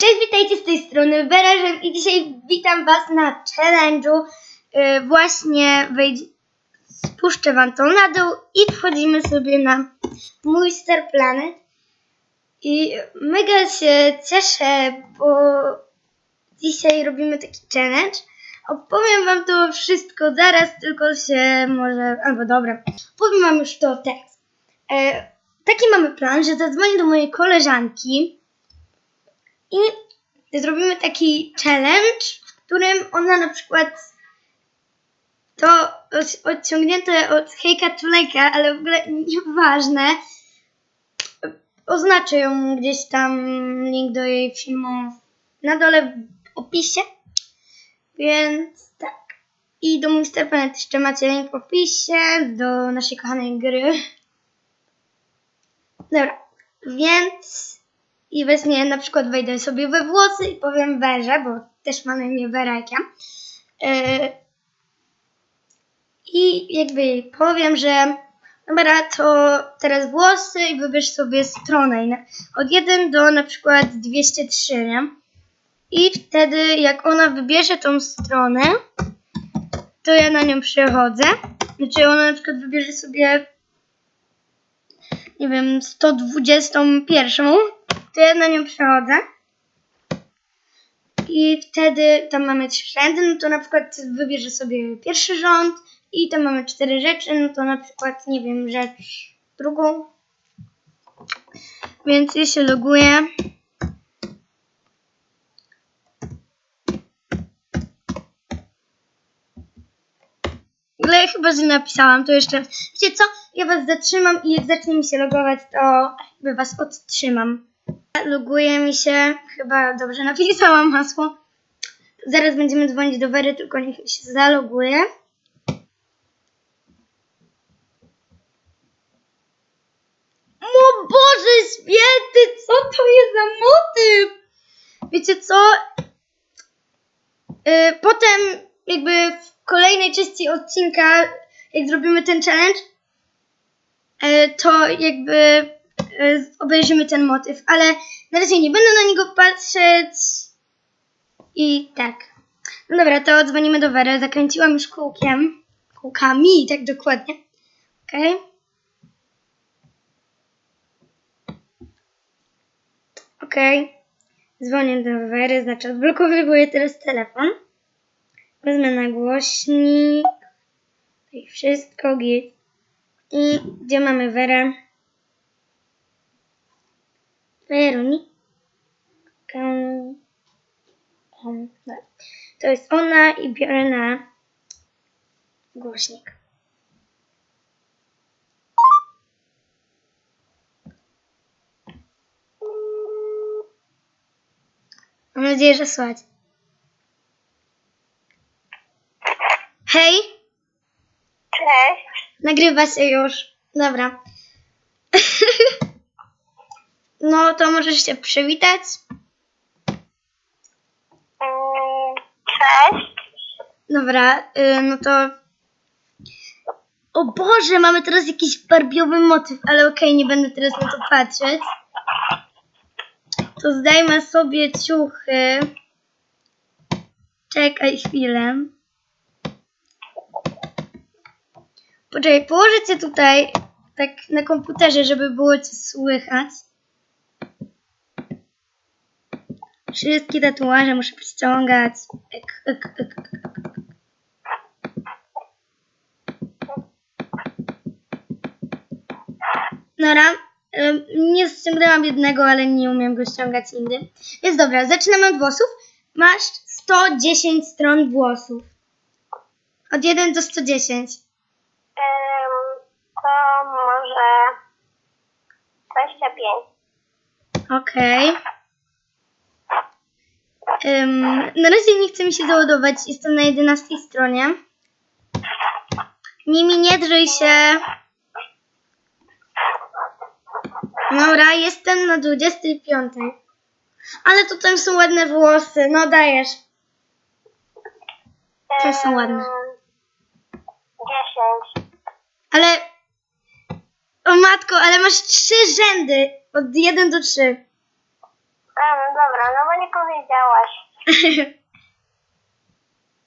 Cześć, witajcie z tej strony Werażem i dzisiaj witam Was na challenge'u. Yy, właśnie wejdź, spuszczę Wam to na dół i wchodzimy sobie na mój Star Planet. I mega się cieszę, bo dzisiaj robimy taki challenge. Opowiem Wam to wszystko zaraz, tylko się może... Albo dobra, powiem Wam już to teraz. E, taki mamy plan, że zadzwonię do mojej koleżanki i zrobimy taki challenge, w którym ona na przykład to od- odciągnięte od hejka tulejka, ale w ogóle nieważne. Oznaczę ją gdzieś tam link do jej filmu na dole w opisie. Więc tak. I do Monster Planet jeszcze macie link w opisie do naszej kochanej gry. Dobra, więc i weźmie na przykład wejdę sobie we włosy i powiem Werze, bo też ma na imię Wera jak ja. Yy, I jakby jej powiem, że dobra, to teraz włosy i wybierz sobie stronę. Od 1 do na przykład 203, nie? I wtedy jak ona wybierze tą stronę, to ja na nią przechodzę. Znaczy ona na przykład wybierze sobie nie wiem, 121, to ja na nią przechodzę. I wtedy tam mamy trzy rzędy, no to na przykład wybierze sobie pierwszy rząd i tam mamy cztery rzeczy, no to na przykład, nie wiem, rzecz drugą. Więc ja się loguję. Ale ja chyba, że napisałam to jeszcze. Wiecie co? Ja was zatrzymam i jak zacznie mi się logować, to jakby was odtrzymam. Loguje mi się, chyba dobrze napisałam hasło. Zaraz będziemy dzwonić do Wery, tylko niech się zaloguje. O Boże święty, co to jest za motyw? Wiecie co? Y, potem jakby w kolejnej części odcinka, jak zrobimy ten challenge, y, to jakby obejrzymy ten motyw, ale na razie nie będę na niego patrzeć i tak. No dobra, to dzwonimy do Wery, zakręciłam już kółkiem, kółkami, tak dokładnie. Okej. Okej. Dzwonię do Wery, znaczy odblokowuję teraz telefon. Wezmę na głośnik. I wszystko git. I gdzie mamy Werę? Dobra. To jest ona i biorę na głośnik. Mam nadzieję, że słychać. Hej, Cześć. nagrywa się już. Dobra. No to możesz się przywitać. Mm, Cześć. Dobra, y, no to. O Boże, mamy teraz jakiś barbiowy motyw, ale okej, nie będę teraz na to patrzeć. To zdajmy sobie ciuchy. Czekaj chwilę. Poczekaj, położę cię tutaj tak na komputerze, żeby było cię słychać. Wszystkie tatuaże muszę przyciągać. Ek, ek, ek, ek. Em, nie ściągnęłam jednego, ale nie umiem go ściągać nigdy. Więc dobra, zaczynamy od włosów. Masz 110 stron włosów. Od 1 do 110. Ym, to może 25. Okej. Em, na razie nie chce mi się załadować. Jestem na 11 stronie. Mimi, nie drzyj się. Dobra, jestem na 25. Ale tutaj są ładne włosy. No dajesz. Te są ładne. Ym, 10. Ale... O matko, ale masz trzy rzędy. Od 1 do 3. Dobra, no bo nie powiedziałaś.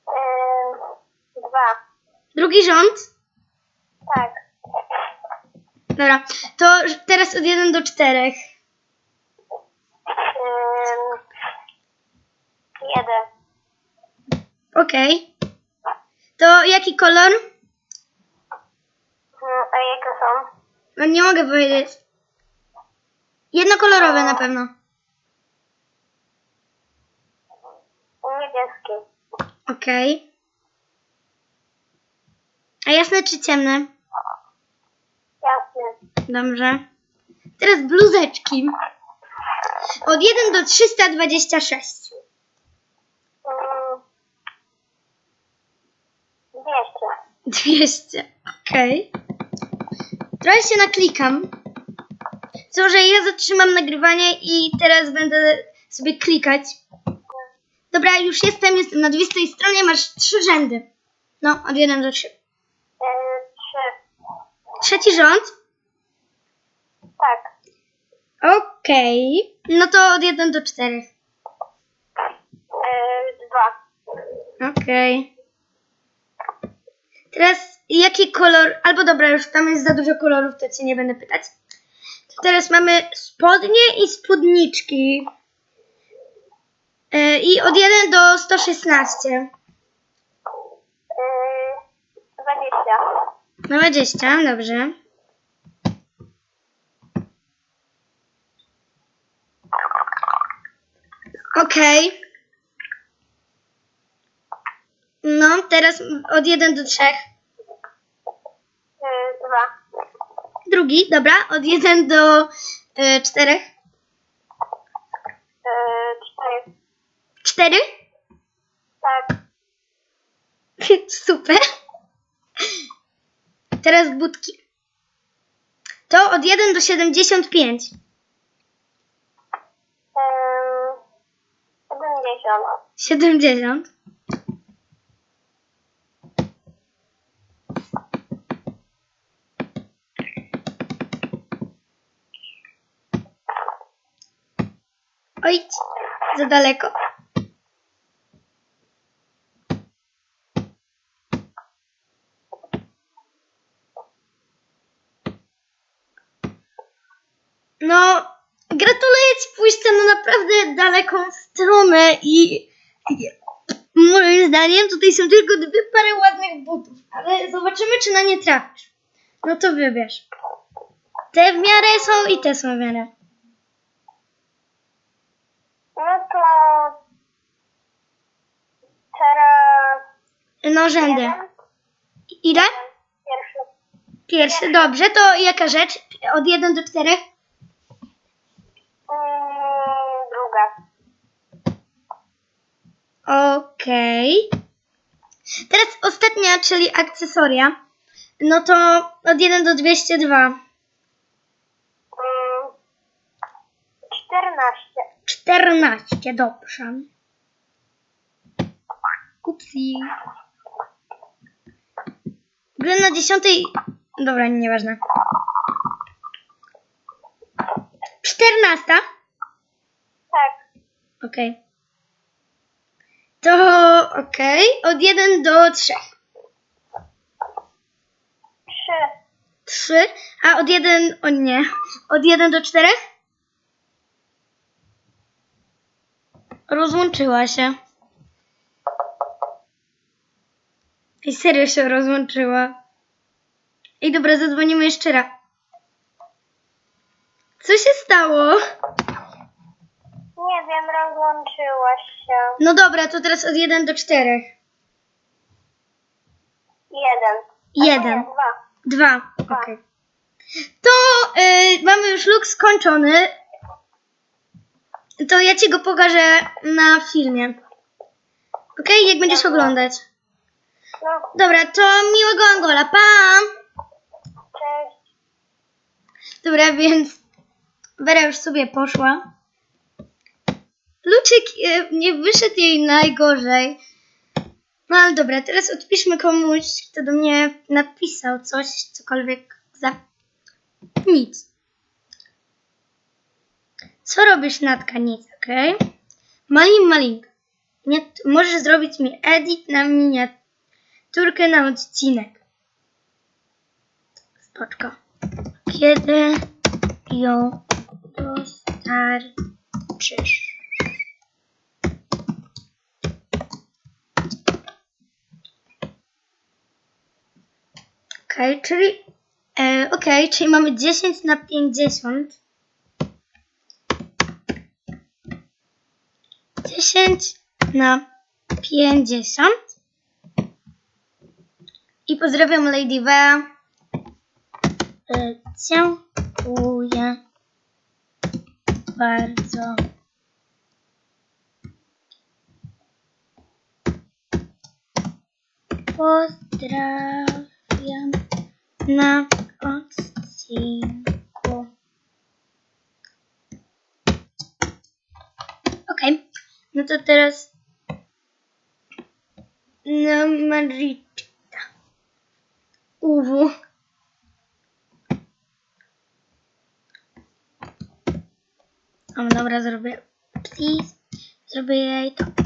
Ym, dwa. Drugi rząd. Tak. Dobra, to teraz od 1 do 4. Ym, jeden. Okej. To jaki kolor? Ym, a jakie są? No nie mogę powiedzieć. Jednokolorowe na pewno. Niebieskie. Okej. A jasne czy ciemne? Jasny. Dobrze. Teraz bluzeczki. Od 1 do 326. Ym, Dwieście. 200. Okej. Trochę się naklikam. Co, że ja zatrzymam nagrywanie i teraz będę sobie klikać. Dobra, już jestem, jestem na 200 stronie, masz trzy rzędy. No, od 1 do 3. Ym, trzy. Trzeci rząd. Tak. Okej. No to od 1 do 4. Ym, dwa. Okej. Teraz jaki kolor, albo dobra, już tam jest za dużo kolorów, to cię nie będę pytać. To teraz mamy spodnie i spódniczki. I od 1 do 116. Ym, Dwadzieścia. No 20, dobrze. Okej. No, teraz od 1 do 3. Ym, Dwa. Drugi, dobra, od 1 do y, 4. Ym, Cztery. 4? Tak. Super. Teraz budki. To od 1 do 75. Ym, Siedemdziesiąt. 70. Oj, za daleko. No, pójścia na naprawdę daleką stronę i i moim zdaniem tutaj są tylko dwie pary ładnych butów, ale zobaczymy, czy na nie trafisz. No to wybierz. Te w miarę są i te są w miarę. No to teraz No rzędy. Ile? Pierwszy. Pierwszy, dobrze. To jaka rzecz? Od 1 do 4? Ym, druga. Okej. Teraz ostatnia, czyli akcesoria. No to od 1 do 202. Ym, Czternaście. 14, dobrze. Upsi. W ogóle na 10. Dobra, nieważne. 14? Tak. Okej. To okej. Od 1 do 3. Trzy. 3. A od 1. O nie. Od 1 do 4? Rozłączyła się. I serio się rozłączyła. Ej, dobra, zadzwonimy jeszcze raz. Co się stało? Nie wiem, rozłączyłaś się. No dobra, to teraz od 1 do 4. Jeden. Jeden. Nie, dwa. Dwa. Okej. To y, mamy już look skończony. To ja ci go pokażę na filmie. Okej, jak będziesz oglądać. No, Dobra, to miłego Angola. Pa! cześć. Dobra, więc Wera już sobie poszła. Luczyk y, nie wyszedł jej najgorzej. No ale dobra, teraz odpiszmy komuś, kto do mnie napisał coś, cokolwiek za... Nic. co robisz na tkanicy, ok? Malin, malink. Nie, możesz zrobić mi edit na miniaturkę na odcinek. Spoczko. Kiedy ją dostarczysz? Okej, czyli e, okej, czyli mamy 10 na 50. 10 na 50. I pozdrawiam Lady Wea. E, Dziękuję bardzo. Pozdrawiam na odcinku. Okej, no to teraz na Marita. Uwu. O, dobra, zrobię. Please. Zrobię jej to.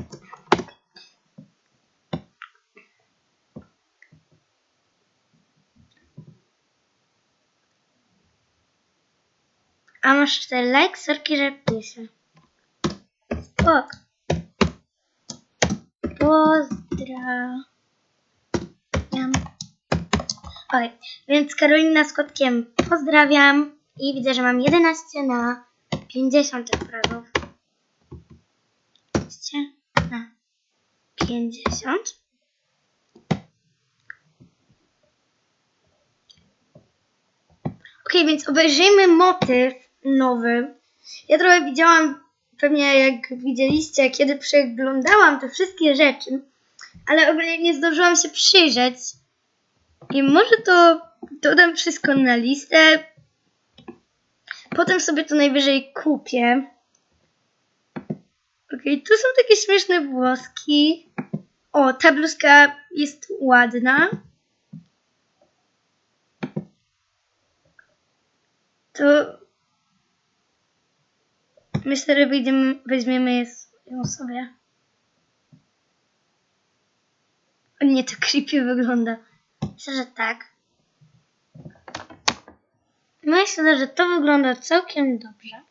A masz 4 like, sorki, że piszę. Spok. Pozdrawiam. Okej, więc Karolina z kotkiem pozdrawiam i widzę, że mam 11 na 50 odprawów. 11 na 50. Okej, więc obejrzyjmy motyw nowy. Ja trochę widziałam, pewnie jak widzieliście, kiedy przeglądałam te wszystkie rzeczy, ale ogólnie nie zdążyłam się przyjrzeć. I może to dodam wszystko na listę. Potem sobie to najwyżej kupię. Okej, tu są takie śmieszne włoski. O, ta bluzka jest ładna. To myślę, że wyjdziemy, weźmiemy ją sobie. O nie, to creepy wygląda. Myślę, że tak. Myślę, że to wygląda całkiem dobrze.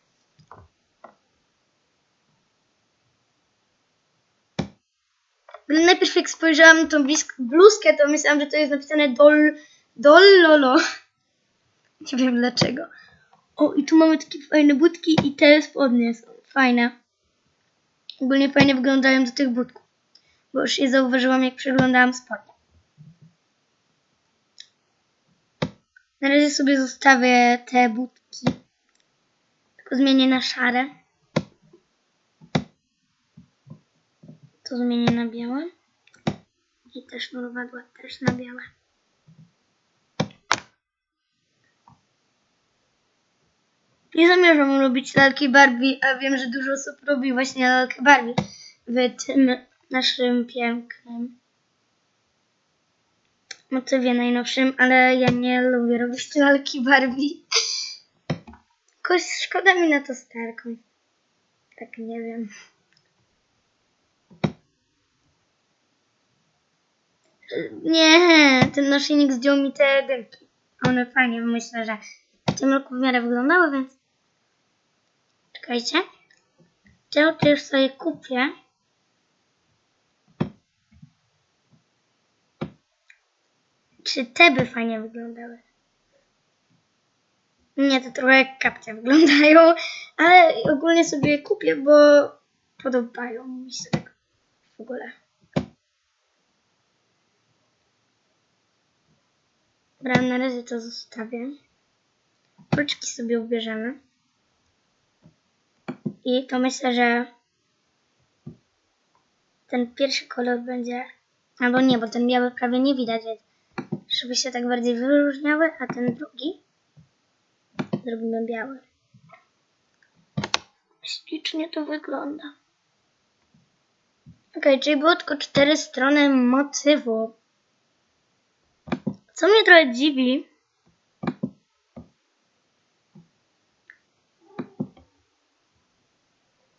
Najpierw jak spojrzałam na tą bluzkę, to myślałam, że to jest napisane dol, dollolo. Nie wiem dlaczego. O, i tu mamy takie fajne budki i te spodnie są fajne. Ogólnie fajnie wyglądają do tych budków. Bo już je zauważyłam, jak przeglądałam spodnie. Na razie sobie zostawię te budki. Tylko zmienię na szare. To zmienię na białe. I też mrowadła też na białe. Nie zamierzam robić lalki Barbie, a wiem, że dużo osób robi właśnie lalkę Barbie w tym naszym pięknym motywie najnowszym, ale ja nie lubię robić lalki Barbie. Jakoś szkoda mi na to starką. Tak nie wiem. Nie, ten naszyjnik zdjął mi te dymki. One fajnie, myślę, że w tym roku w miarę wyglądały, więc... Czekajcie. Te to już sobie kupię. Czy te by fajnie wyglądały? Nie, to trochę jak kapcie wyglądają, ale ogólnie sobie kupię, bo podobają mi się tak w ogóle. Dobra, na razie to zostawię. Kruczki sobie ubierzemy. I to myślę, że ten pierwszy kolor będzie... Albo nie, bo ten biały prawie nie widać, więc żeby się tak bardziej wyróżniały, a ten drugi zrobimy biały. Ślicznie to wygląda. Ok, czyli było tylko cztery strony motywu. Co mnie trochę dziwi,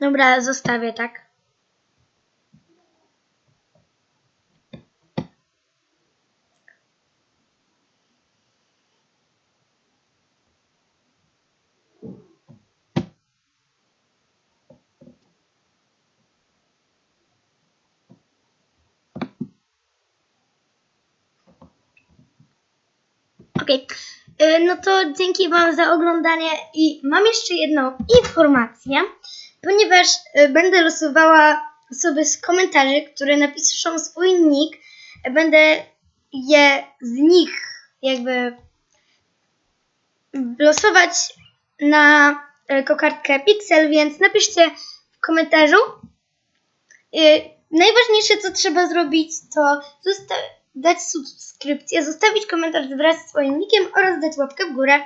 Dobra, zostawię, tak? Okej, y, no to dzięki Wam za oglądanie i mam jeszcze jedną informację, ponieważ y, będę losowała osoby z komentarzy, które napiszą swój nick, y, będę je z nich jakby losować na y, kokardkę Pixel, więc napiszcie w komentarzu. Najważniejsze, co trzeba zrobić, to dać subskrypcję, zostawić komentarz wraz z swoim nickiem oraz dać łapkę w górę.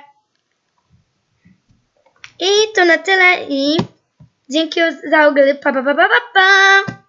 I to na tyle i dzięki za oglądanie. Pa, pa, pa, pa, pa.